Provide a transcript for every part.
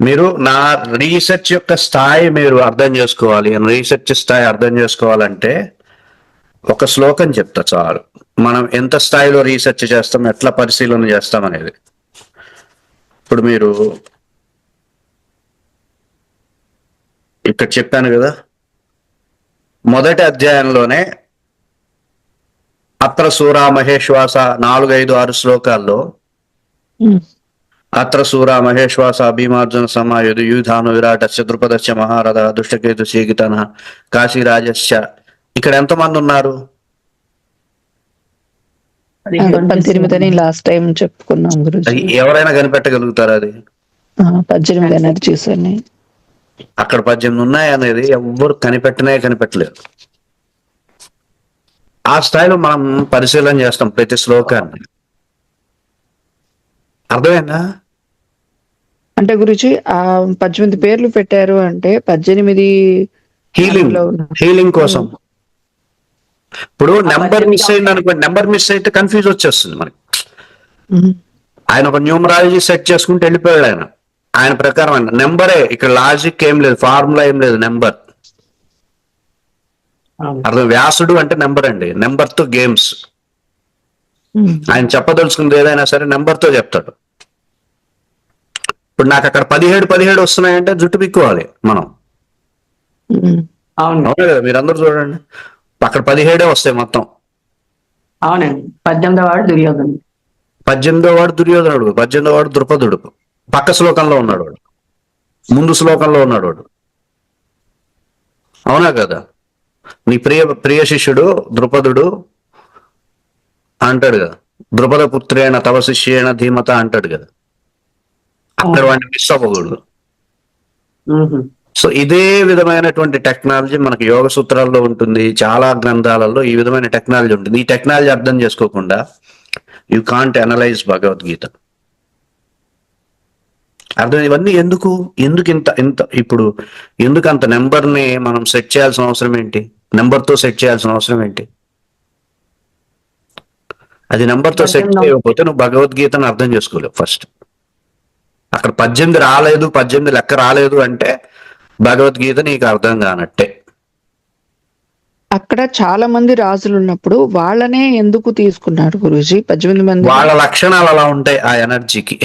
మీరు నా రీసెర్చ్ యొక్క స్థాయి మీరు అర్థం చేసుకోవాలి. రీసెర్చ్ స్థాయి అర్థం చేసుకోవాలంటే ఒక శ్లోకం చెప్తా చాలు. మనం ఎంత స్థాయిలో రీసెర్చ్ చేస్తాం ఎట్లా పరిశీలన చేస్తాం అనేది. ఇప్పుడు మీరు ఇక్కడ చెప్పాను కదా మొదటి అధ్యాయంలోనే అత్ర సూరా మహేశ్వాస నాలుగు ఐదు ఆరు శ్లోకాల్లో అత్ర సూరా మహేశ్వాస భీమార్జున సమాయుధ యూధాను విరాటస్య ద్రుపదస్య మహారథ దుష్టకేతు శీగితన కాశీరాజస్య. ఇక్కడ ఎంతమంది ఉన్నారు? పద్దెనిమిది లాస్ట్ టైం చెప్పుకున్నాం అది ఎవరైనా కనిపెట్టగలుగుతారు అది? పద్దెనిమిది ఎనర్జీస్ అని అక్కడ పద్దెనిమిది ఉన్నాయి అనేది ఎవ్వరు కనిపెట్టనే కనిపెట్టలేరు ఆ స్థాయిలో మనం పరిశీలన చేస్తాం ప్రతి శ్లోకాన్ని. అర్థమైందా? అంటే గురించి ఆ పద్దెనిమిది పేర్లు పెట్టారు అంటే పద్దెనిమిది హీలింగ్ హీలింగ్ కోసం. ఇప్పుడు నెంబర్ మిస్ అయింది అనుకోండి నెంబర్ మిస్ అయితే కన్ఫ్యూజ్ వచ్చేస్తుంది మనకి. ఆయన ఒక న్యూమరాలజీ సెట్ చేసుకుంటూ వెళ్ళిపోయాడు ఆయన. ఆయన ప్రకారం ఆయన. నెంబరే ఇక్కడ లాజిక్ ఏం లేదు ఫార్ములా ఏం లేదు నెంబర్. అర్థం వ్యాసుడు అంటే నెంబర్ అండి నెంబర్తో గేమ్స్ ఆయన చెప్పదలుచుకుంది ఏదైనా సరే నెంబర్తో చెప్తాడు. ఇప్పుడు నాకు అక్కడ పదిహేడు పదిహేడు వస్తున్నాయంటే జుట్టు పిక్కోవాలి మనం. అవును. అవునా కదా? మీరందరూ చూడండి. అక్కడ పదిహేడే వస్తాయి మొత్తం. అవునండి. పద్దెనిమిదో వాడు దుర్యోధను పద్దెనిమిదో వాడు దుర్యోధనుడు పద్దెనిమిదో వాడు ద్రుపదుడు. పక్క శ్లోకంలో ఉన్నాడు వాడు. ముందు శ్లోకంలో ఉన్నాడు వాడు. అవునా కదా? నీ ప్రియ ప్రియ శిష్యుడు ద్రుపదుడు అంటాడు కదా? ద్రుపద పుత్రేణ తవ శిష్యేణ ధీమత అంటాడు కదా? అక్కడ వాడిని మిస్ అవ్వకూడదు. సో ఇదే విధమైనటువంటి టెక్నాలజీ మనకి యోగ సూత్రాల్లో ఉంటుంది చాలా గ్రంథాలలో ఈ విధమైన టెక్నాలజీ ఉంటుంది. ఈ టెక్నాలజీ అర్థం చేసుకోకుండా యు కాంట్ అనలైజ్ భగవద్గీత. అర్థం ఇవన్నీ ఎందుకు? ఎందుకు ఇంత ఇంత ఇప్పుడు ఎందుకు అంత నెంబర్ని మనం సెట్ చేయాల్సిన అవసరం ఏంటి? నెంబర్తో సెట్ చేయాల్సిన అవసరం ఏంటి? అది నెంబర్తో సెట్ చేయకపోతే నువ్వు భగవద్గీతను అర్థం చేసుకోలేవు ఫస్ట్ అక్కడ పద్దెనిమిది రాలేదు పద్దెనిమిది లెక్క రాలేదు అంటే భగవద్గీత నీకు అర్థం కానట్టే. అక్కడ చాలా మంది రాజులు ఉన్నప్పుడు వాళ్ళనే ఎందుకు తీసుకున్నారు గురూజీ? పద్దెనిమిది మంది వాళ్ళ లక్షణాలు అలా ఉంటాయి ఆ ఎనర్జీకి.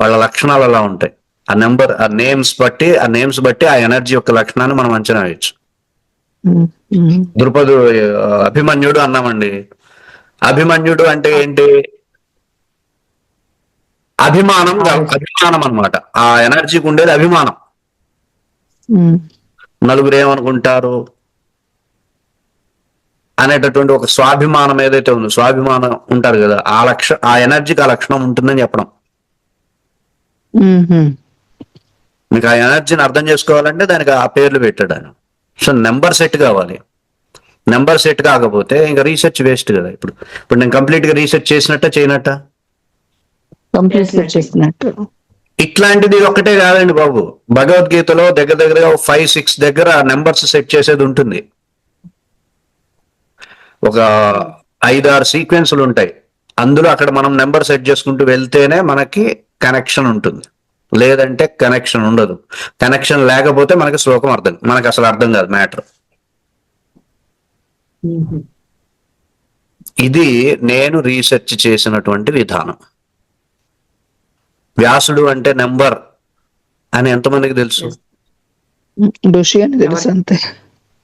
వాళ్ళ లక్షణాలు అలా ఉంటాయి. ఆ నెంబర్ ఆ నేమ్స్ బట్టి ఆ నేమ్స్ బట్టి ఆ ఎనర్జీ యొక్క లక్షణాన్ని మనం అంచనా వేయచ్చు. ద్రుపదు అభిమన్యుడు అన్నామండి. అభిమన్యుడు అంటే ఏంటి? అభిమానం అభిమానం అన్నమాట. ఆ ఎనర్జీకి ఉండేది అభిమానం. నలుగురు ఏమనుకుంటారు? అనేటటువంటి ఒక స్వాభిమానం ఏదైతే ఉందో స్వాభిమానం ఉంటారు కదా ఆ లక్ష ఆ ఎనర్జీకి ఆ లక్షణం ఉంటుందని చెప్పడం. మీకు ఆ ఎనర్జీని అర్థం చేసుకోవాలంటే దానికి ఆ పేర్లు పెట్టాడు ఆయన. సో నెంబర్ సెట్ కావాలి. నెంబర్ సెట్ కాకపోతే ఇంకా రీసెర్చ్ వేస్ట్ కదా ఇప్పుడు. ఇప్పుడు నేను కంప్లీట్గా రీసెర్చ్ చేసినట్ట చేయనట్ట? కంప్లీట్ చేసినట్టు ఇట్లాంటిది ఒకటే కాదండి బాబు. భగవద్గీతలో దగ్గర దగ్గరగా ఫైవ్ సిక్స్ దగ్గర నెంబర్స్ సెట్ చేసేది ఉంటుంది. ఒక ఐదారు సీక్వెన్స్లు ఉంటాయి. అందులో అక్కడ మనం నెంబర్ సెట్ చేసుకుంటూ వెళ్తేనే మనకి కనెక్షన్ ఉంటుంది. లేదంటే కనెక్షన్ ఉండదు. కనెక్షన్ లేకపోతే మనకి శ్లోకం అర్థం మనకి అసలు అర్థం కాదు మ్యాటర్. ఇది నేను రీసెర్చ్ చేసినటువంటి విధానం. వ్యాసుడు అంటే నెంబర్ అని ఎంతమందికి తెలుసు? ఋషి అని తెలుసు అంతే.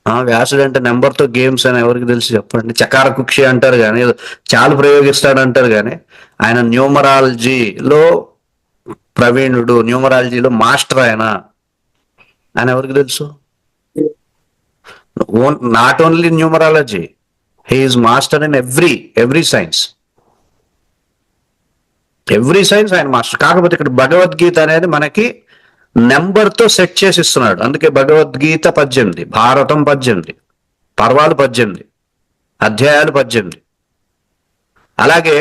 ఆ వ్యాసుడు అంటే నెంబర్తో గేమ్స్ అని ఎవరికి తెలుసు చెప్పండి. చకార కుక్షి అంటారు కానీ చాలు ప్రయోగిస్తాడు అంటారు కానీ ఆయన న్యూమరాలజీలో ప్రవీణుడు న్యూమరాలజీలో మాస్టర్ ఆయన అని ఎవరికి తెలుసు? Not only numerology he's master in every every science. Every science ఆయన మాస్టర్ కాకపోతే ఇక్కడ భగవద్గీత అనేది మనకి నెంబర్తో సెట్ చేసి ఇస్తున్నాడు. అందుకే భగవద్గీత పద్దెనిమిది భారతం పద్దెనిమిది పర్వాలు పద్దెనిమిది అధ్యాయాలు పద్దెనిమిది. అలాగే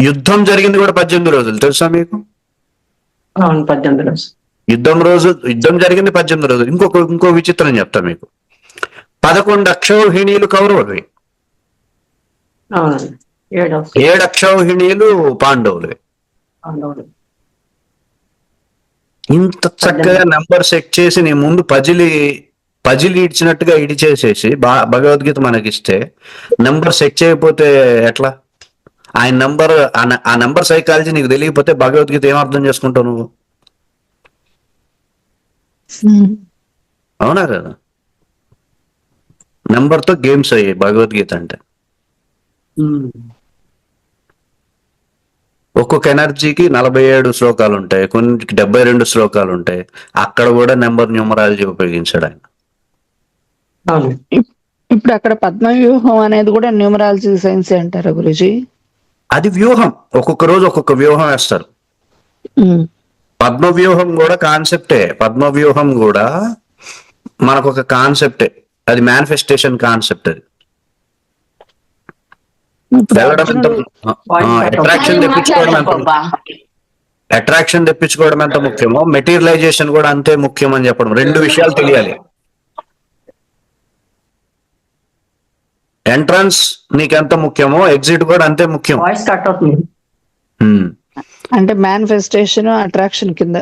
యుద్ధం జరిగింది కూడా పద్దెనిమిది రోజులు. తెలుసా మీకు? పద్దెనిమిది రోజు యుద్ధం రోజు యుద్ధం జరిగింది పద్దెనిమిది రోజులు. ఇంకొక ఇంకో విచిత్రం చెప్తా మీకు. పదకొండు అక్షౌహిణీలు కౌరవులవి. అవునండి ఏడు ఏడు అక్షౌహిణీలు పాండవులవి అవునవును ఇంత చక్కగా నెంబర్ సెట్ చేసి నీ ముందు పజిలి పజిలి ఇచ్చినట్టుగా ఇడిచేసేసి బా భగవద్గీత మనకిస్తే నెంబర్ సెట్ చేయకపోతే ఎట్లా? ఆయన నంబర్ ఆ నెంబర్ సైకాలజీ నీకు తెలియకపోతే భగవద్గీత ఏం అర్థం చేసుకుంటావు నువ్వు. అవునా కదా? నెంబర్తో గేమ్స్ అయ్యాయి భగవద్గీత అంటే. ఒక్కొక్క ఎనర్జీకి నలభై ఏడు శ్లోకాలు ఉంటాయి. కొన్నిటికి డెబ్బై రెండు శ్లోకాలు ఉంటాయి. అక్కడ కూడా నెంబర్ న్యూమరాలజీ ఉపయోగించాడు ఆయన. ఇప్పుడు అక్కడ పద్మవ్యూహం అనేది కూడా న్యూమరాలజీ సైన్స్ అంటారా గురుజీ? అది వ్యూహం. ఒక్కొక్క రోజు ఒక్కొక్క వ్యూహం వేస్తారు. పద్మ వ్యూహం కూడా కాన్సెప్టే. పద్మ వ్యూహం కూడా మనకు ఒక కాన్సెప్టే. అది మేనిఫెస్టేషన్ కాన్సెప్ట్ అది ఇప్పుడు వెళ్ళడం ఎంత అర్జునుడు- అట్రాక్షన్ తెప్పించుకోవడం ఎంత అట్రాక్షన్ తెప్పించుకోవడం ఎంత ముఖ్యమో మెటీరియలైజేషన్ కూడా అంతే ముఖ్యం అని చెప్పడం. రెండు విషయాలు తెలియాలి. ఎంట్రన్స్ నీకెంత ముఖ్యమో ఎగ్జిట్ కూడా అంతే ముఖ్యం. వాయిస్ కట్ అవుతుంది. అంటే మేనిఫెస్టేషన్ అట్రాక్షన్ కింద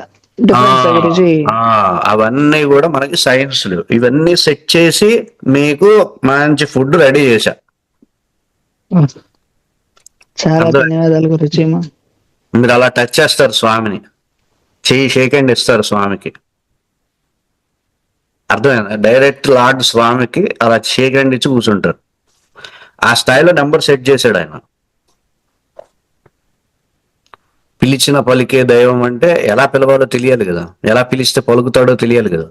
అవన్నీ కూడా మనకి సైన్స్లు ఇవన్నీ సెట్ చేసి మీకు మంచి ఫుడ్ రెడీ చేశా. చాలా ధన్యవాదాలు గురుజీ మా. మీరు అలా టచ్ చేస్తారు స్వామిని. చెయ్యి షేక్ హ్యాండ్ ఇస్తారు స్వామికి. అర్థమైందా? డైరెక్ట్ లార్డ్ స్వామికి అలా షేక్ హ్యాండ్ ఇచ్చి కూర్చుంటారు. ఆ స్థాయిలో నెంబర్ సెట్ చేశాడు ఆయన. పిలిచిన పలికే దైవం అంటే ఎలా పిలవాలో తెలియాలి కదా. ఎలా పిలిస్తే పలుకుతాడో తెలియాలి కదా.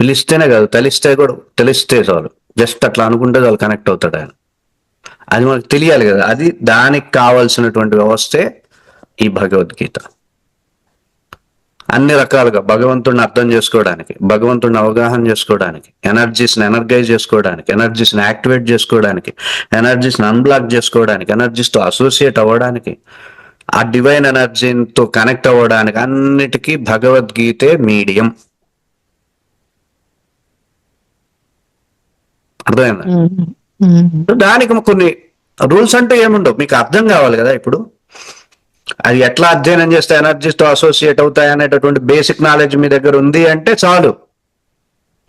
పిలిస్తేనే కాదు తెలిస్తే కూడా తెలిస్తే చాలు. జస్ట్ అట్లా అనుకుంటే చాలు కనెక్ట్ అవుతాడు ఆయన. అది మనకు తెలియాలి కదా. అది దానికి కావాల్సినటువంటి వ్యవస్థే ఈ భగవద్గీత. అన్ని రకాలుగా భగవంతుడిని అర్థం చేసుకోవడానికి భగవంతుడిని అవగాహన చేసుకోవడానికి ఎనర్జీస్ని ఎనర్గైజ్ చేసుకోవడానికి ఎనర్జీస్ని యాక్టివేట్ చేసుకోవడానికి ఎనర్జీస్ని అన్బ్లాక్ చేసుకోవడానికి ఎనర్జీస్తో అసోసియేట్ అవ్వడానికి ఆ డివైన్ ఎనర్జీతో కనెక్ట్ అవ్వడానికి అన్నిటికీ భగవద్గీతే మీడియం. అర్థమైందా. దానికి కొన్ని రూల్స్ అంటే ఏముండవు. మీకు అర్థం కావాలి కదా ఇప్పుడు. అది ఎట్లా అధ్యయనం చేస్తే energies తో అసోసియేట్ అవుతాయి అనేటటువంటి బేసిక్ నాలెడ్జ్ మీ దగ్గర ఉంది అంటే చాలు.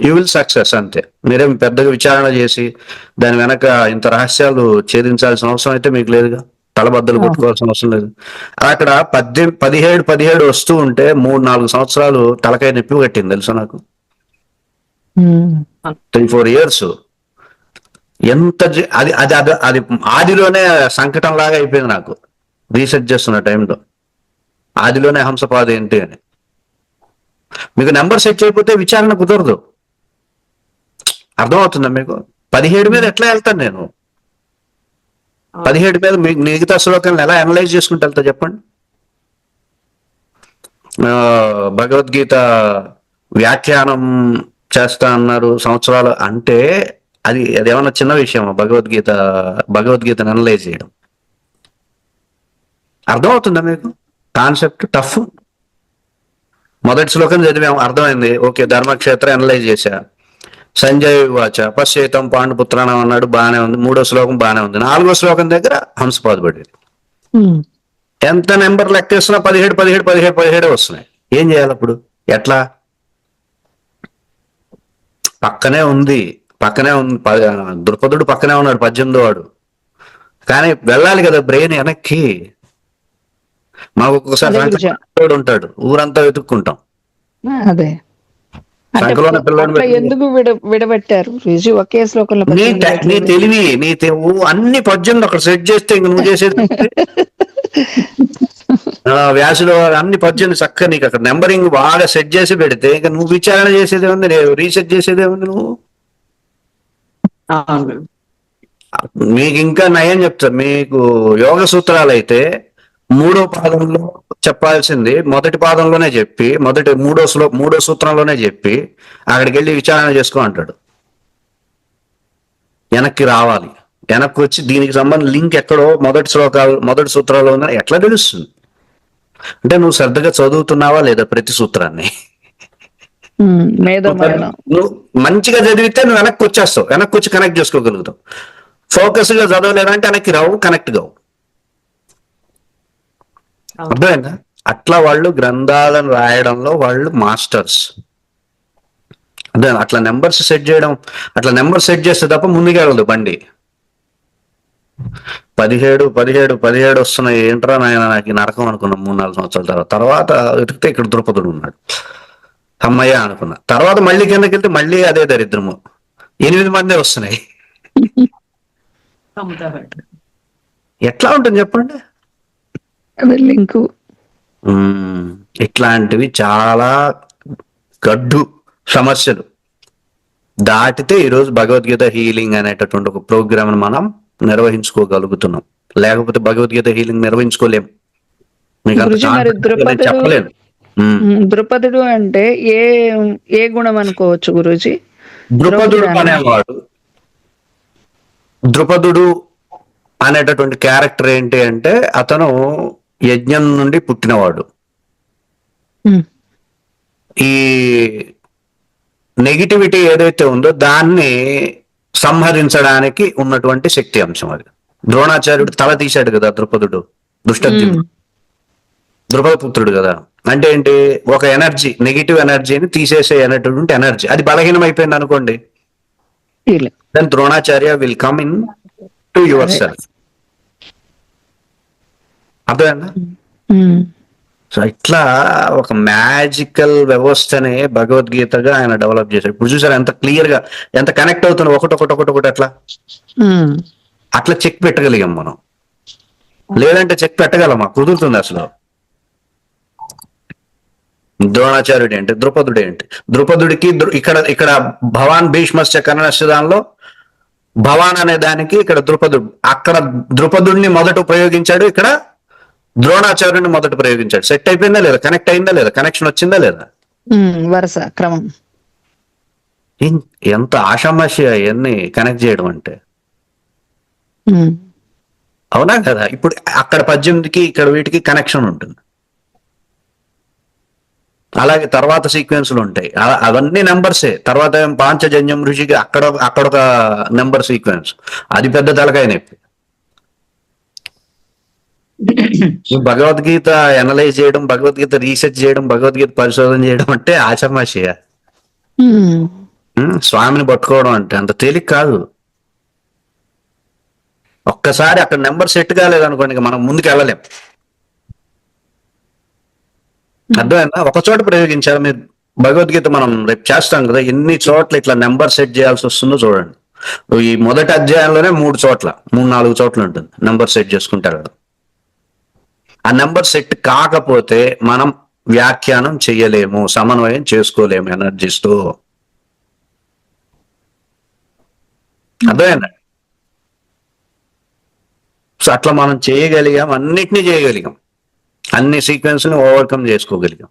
యూ విల్ సక్సెస్ అంతే. మీరేం పెద్దగా విచారణ చేసి దాని వెనక ఇంత రహస్యాలు ఛేదించాల్సిన అవసరం అయితే మీకు లేదుగా. తలబద్దలు కొట్టుకోవాల్సిన అవసరం లేదు. అక్కడ పద్దెనిమిది పదిహేడు పదిహేడు వస్తూ ఉంటే మూడు నాలుగు సంవత్సరాలు తలకాయ నొప్పి కట్టింది తెలుసా నాకు. త్రీ ఫోర్ ఇయర్స్ ఎంత అది అది అది అది ఆదిలోనే సంకటం లాగా అయిపోయింది నాకు. రీసెర్చ్ చేస్తున్న టైంలో. ఆదిలోనే హంసపాద ఏంటి అని. మీకు నెంబర్ సెట్ చేయకపోతే విచారణ కుదరదు. అర్థమవుతుందా మీకు? పదిహేడు మీద ఎట్లా వెళ్తాను నేను? పదిహేడు మీద మిగతా శ్లోకాలను ఎలా అనలైజ్ చేసుకుంటూ వెళ్తా చెప్పండి. భగవద్గీత వ్యాఖ్యానం చేస్తా అన్నారు సంవత్సరాలు. అంటే అది అది ఏమన్నా చిన్న విషయం భగవద్గీత భగవద్గీతను అనలైజ్ చేయడం. అర్థమవుతుందా మీకు? Concept tough. మొదటి శ్లోకం చదివాం అర్థమైంది. ఓకే ధర్మక్షేత్ర అనలైజ్ చేశా. సంజయ్ వాచ పశ్చేతం పాండుపుత్రాణం అన్నాడు బాగానే ఉంది. మూడో శ్లోకం బాగానే ఉంది. నాలుగో శ్లోకం దగ్గర హంసపాద పడేది. ఎంత నెంబర్ లెక్కేసినా పదిహేడు పదిహేడు పదిహేడు పదిహేడు వస్తున్నాయి. ఏం చేయాలి అప్పుడు? ఎట్లా? పక్కనే ఉంది. పక్కనే ఉంది ద్రుపదుడు పక్కనే ఉన్నాడు పద్దెనిమిదో వాడు. కానీ వెళ్ళాలి కదా బ్రెయిన్ వెనక్కి. మాకు ఒక్కొక్కసారి ఉంటాడు ఊరంతా వెతుక్కుంటాం. అదే. ఎందుకు విడ విడబెట్టారు? ఒకే నీ. తెలివి నీ అన్ని పద్యంలో అక్కడ సెట్ చేస్తే ఇంక నువ్వు చేసేది వ్యాసులో అన్ని పద్యాలు చక్కగా నీకు అక్కడ నెంబరింగ్ బాగా సెట్ చేసి పెడితే ఇంకా నువ్వు విచారణ చేసేదే ఉంది రీసెర్చ్ చేసేదే ఉంది నువ్వు? మీకు ఇంకా నయం చెప్తా. మీకు యోగ సూత్రాలు అయితే మూడో పాదంలో చెప్పాల్సింది మొదటి పాదంలోనే చెప్పి మొదటి మూడో శ్లో మూడో సూత్రంలోనే చెప్పి అక్కడికి వెళ్ళి విచారణ చేసుకో అంటాడు. వెనక్కి రావాలి. వెనక్కి వచ్చి దీనికి సంబంధించిన లింక్ ఎక్కడో మొదటి శ్లోకాలు మొదటి సూత్రాల్లో ఉందని ఎట్లా తెలుస్తుంది? అంటే నువ్వు శ్రద్ధగా చదువుతున్నావా లేదా ప్రతి సూత్రాన్ని? నువ్వు మంచిగా చదివితే నువ్వు వెనక్కి వచ్చేస్తావు. వెనక్కి వచ్చి కనెక్ట్ చేసుకోగలుగుతావు. ఫోకస్గా చదవలేదంటే వెనక్కి రావు కనెక్ట్ కావు. అర్థమైందా? అట్లా వాళ్ళు గ్రంథాలను రాయడంలో వాళ్ళు మాస్టర్స్. అదే అట్లా నెంబర్స్ సెట్ చేయడం అట్లా నెంబర్ సెట్ చేస్తే తప్ప ముందుకెళ్ళదు బండి. పదిహేడు పదిహేడు పదిహేడు వస్తున్నాయి. ఏంట్రా నాయన నాకు నరకం అనుకున్నాం మూడు నాలుగు సంవత్సరాల తర్వాత. తర్వాత ఇక్కడ ద్రుపదుడు ఉన్నాడు. అమ్మయ్య అనుకున్నా. తర్వాత మళ్ళీ కిందకి వెళ్తే మళ్ళీ అదే దరిద్రము. ఎనిమిది మంది వస్తున్నాయి. ఎట్లా ఉంటుంది చెప్పండి? లింకు. ఇట్లాంటివి చాలా గడ్డు సమస్యలు. దాటితే ఈరోజు భగవద్గీత హీలింగ్ అనేటటువంటి ఒక ప్రోగ్రామ్ మనం నిర్వహించుకోగలుగుతున్నాం. లేకపోతే భగవద్గీత హీలింగ్ నిర్వహించుకోలేం. మీకు అంత చెప్పలేను. ద్రుపదుడు అంటే ఏ ఏ గుణం అనుకోవచ్చు గురూజీ? ద్రుపదుడు ద్రౌపది అనేవాడు. ద్రుపదుడు అనేటటువంటి క్యారెక్టర్ ఏంటి అంటే అతను యజ్ఞం నుండి పుట్టినవాడు. ఈ నెగిటివిటీ ఏదైతే ఉందో దాన్ని సంహరించడానికి ఉన్నటువంటి శక్తి అంశం అది. ద్రోణాచార్యుడు తల తీశాడు కదా ద్రుపదుడు దుష్టద్యుమ్నుడు. ఉమ్, ద్రుపద పుత్రుడు కదా. అంటే ఏంటి? ఒక ఎనర్జీ నెగిటివ్ ఎనర్జీని తీసేసే అనేటటువంటి ఎనర్జీ. అది బలహీనం అయిపోయింది అనుకోండి. Then Dronacharya will come in to yourself అర్థమైందా సో ఇట్లా ఒక మ్యాజికల్ వ్యవస్థనే భగవద్గీతగా ఆయన డెవలప్ చేశాడు. ఇప్పుడు చూసారు ఎంత క్లియర్గా ఎంత కనెక్ట్ అవుతుంది. ఒకటి ఒకటి ఒకటి ఒకటి అట్లా. అట్లా చెక్ పెట్టగలిగాం మనం. లేదంటే చెక్ పెట్టగలమా? కుదురుతుంది అసలు. ద్రోణాచార్యుడు ఏంటి? ద్రుపదుడు ఏంటి? ద్రుపదుడికి ద్రు- ఇక్కడ ఇక్కడ భవాన్ భీష్మస్య కర్ణస్య దానిలో భవాన్ అనే దానికి ఇక్కడ ద్రుపదుడు అక్కడ ద్రుపదుడిని మొదట ఉపయోగించాడు ఇక్కడ ద్రోణాచార్యుడిని మొదట ప్రయోగించాడు సెట్ అయిపోయిందా లేదా? కనెక్ట్ అయిందా లేదా? కనెక్షన్ వచ్చిందా లేదా? వరుస క్రమం. ఎంత ఆషామాషి అవన్నీ కనెక్ట్ చేయడం అంటే? అవునా కదా? ఇప్పుడు అక్కడ పద్దెనిమిదికి ఇక్కడ వీటికి కనెక్షన్ ఉంటుంది. అలాగే తర్వాత సీక్వెన్స్లు ఉంటాయి. అవన్నీ నెంబర్సే తర్వాత ఏం పాంచజన్యం ఋషికి అక్కడ అక్కడ ఒక నెంబర్ సీక్వెన్స్ అది పెద్ద తలకాయ నొప్పి. భగవద్గీత అనలైజ్ చేయడం భగవద్గీత రీసెర్చ్ చేయడం భగవద్గీత పరిశోధన చేయడం అంటే ఆచమాషయ ఉమ్, స్వామిని పట్టుకోవడం అంటే అంత తేలిక కాదు. ఒక్కసారి అక్కడ నెంబర్ సెట్ కాలేదనుకోండి మనం ముందుకు వెళ్ళలేం అర్థమైందా? ఒక చోట ప్రయోగించారు. మీరు భగవద్గీత మనం రేపు చేస్తాం కదా ఎన్ని చోట్ల ఇట్లా నెంబర్ సెట్ చేయాల్సి వస్తుందో చూడండి. ఈ మొదటి అధ్యాయంలోనే మూడు చోట్ల మూడు నాలుగు చోట్ల ఉంటుంది నెంబర్ సెట్ చేసుకుంటారు కదా. ఆ నెంబర్ సెట్ కాకపోతే మనం వ్యాఖ్యానం చేయలేము సమన్వయం చేసుకోలేము ఎనర్జీస్తో. అర్థమైందండి సో అట్లా మనం చేయగలిగాం అన్నిటినీ చేయగలిగాం. అన్ని సీక్వెన్స్ని ఓవర్కమ్ చేసుకోగలిగాం.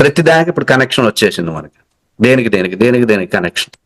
ప్రతి దానికి ఇప్పుడు కనెక్షన్ వచ్చేసింది మనకి. దేనికి దేనికి దేనికి దేనికి కనెక్షన్